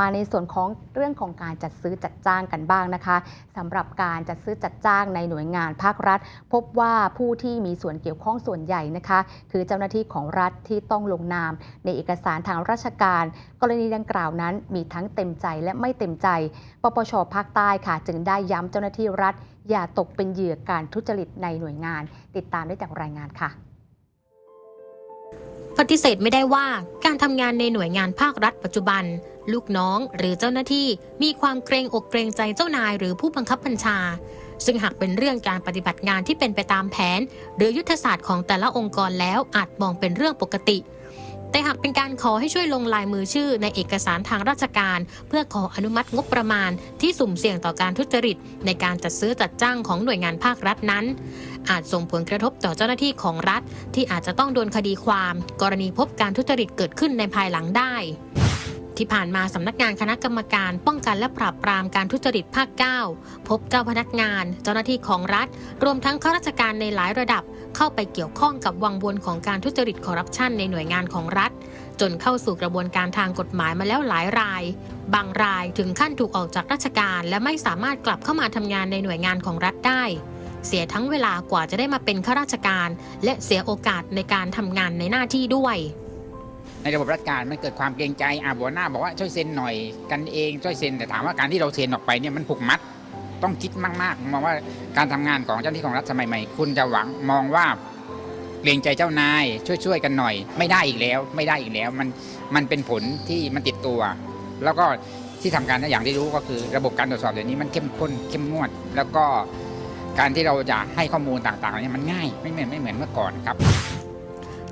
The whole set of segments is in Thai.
มาในส่วนของเรื่องของการจัดซื้อจัดจ้างกันบ้างนะคะสำหรับการจัดซื้อจัดจ้างในหน่วยงานภาครัฐ พบว่าผู้ที่มีส่วนเกี่ยวข้องส่วนใหญ่นะคะ คือเจ้าหน้าที่ของรัฐที่ต้องลงนาม ในเอกสารทางราชการ กรณีดังกล่าวนั้นมีทั้งเต็มใจและไม่เต็มใจ ปปชภาคใต้ค่ะ จึงได้ย้ำเจ้าหน้าที่รัฐ อย่าตกเป็นเหยื่อการทุจริตในหน่วยงาน ติดตามได้จากรายงานค่ะ ปฏิเสธไม่ได้ว่าการทำงานในหน่วยงานภาครัฐปัจจุบัน ลูกน้องหรือเจ้าหน้าที่มีความเกรงอกเกรงใจเจ้านายหรือผู้บังคับบัญชา ซึ่งหากเป็นเรื่องการปฏิบัติงานที่เป็นไปตามแผน หรือยุทธศาสตร์ของแต่ละองค์กรแล้วอาจมองเป็นเรื่องปกติ แต่หากเป็นการขอให้ช่วยลงลายมือชื่อในเอกสารทางราชการ เพื่อขออนุมัติงบประมาณ ที่สุ่มเสี่ยงต่อการทุจริต ในการจัดซื้อจัดจ้างของหน่วยงานภาครัฐนั้น อาจส่งผลกระทบต่อเจ้าหน้าที่ของรัฐ ที่อาจจะต้องโดนคดีความ กรณีพบการทุจริตเกิดขึ้นในภายหลังได้ ที่ผ่านมาสำนักงานคณะกรรมการป้องกันและปราบปรามการทุจริตภาค 9 พบเจ้าพนักงาน เจ้าหน้าที่ของรัฐ รวมทั้งข้าราชการในหลายระดับ เข้าไปเกี่ยวข้องกับวังวนของการทุจริตคอร์รัปชันในหน่วยงานของรัฐ จนเข้าสู่กระบวนการทางกฎหมายมาแล้วหลายราย บางรายถึงขั้นถูกออกจากราชการ และไม่สามารถกลับเข้ามาทำงานในหน่วยงานของรัฐได้ เสียทั้งเวลากว่าจะได้มาเป็นข้าราชการ และเสียโอกาสในการทำงานในหน้าที่ด้วย ในระบบราชการมันเกิดความเกรงใจอาหัวหน้าบอกว่าช่วยเซ็นหน่อยกันเองช่วยเซ็นแต่ถามว่าการที่เราเซ็นออกไปเนี่ยมันผูกมัดต้องคิดมากๆมองว่าการทำงานของเจ้าหน้าที่ของรัฐสมัยใหม่คุณจะหวังมองว่าเกรงใจเจ้านาย ช่วยๆกันหน่อย ไม่ได้อีกแล้ว ไม่ได้อีกแล้วมันมันเป็นผลที่มันติดตัว แล้วก็ที่ทำการอย่างที่รู้ก็คือระบบการตรวจสอบเดี๋ยวนี้มันเข้มข้นเข้มงวด แล้วก็การที่เราจะให้ข้อมูลต่างๆเนี่ยมันง่ายไม่เหมือนไม่เหมือนเมื่อก่อนครับ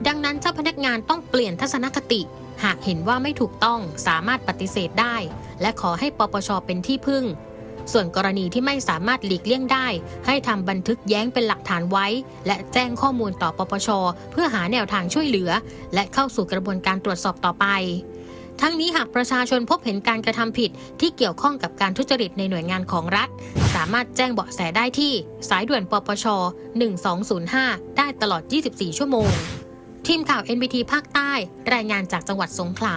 ดังนั้นเจ้าพนักงานต้องเปลี่ยนทัศนคติ หากเห็นว่าไม่ถูกต้องสามารถปฏิเสธได้ และขอให้ปปชเป็นที่พึ่ง ส่วนกรณีที่ไม่สามารถหลีกเลี่ยงได้ ให้ทำบันทึกแย้งเป็นหลักฐานไว้ และแจ้งข้อมูลต่อปปช เพื่อหาแนวทางช่วยเหลือ และเข้าสู่กระบวนการตรวจสอบต่อไปทั้งนี้หากประชาชนพบเห็นการกระทำผิดที่เกี่ยวข้องกับการทุจริตในหน่วยงานของรัฐ สามารถแจ้งเบาะแสได้ที่ สายด่วนปปช 1205 ได้ตลอด 24 ชั่วโมง ทีมข่าว NBT ภาคใต้ รายงานจากจังหวัดสงขลา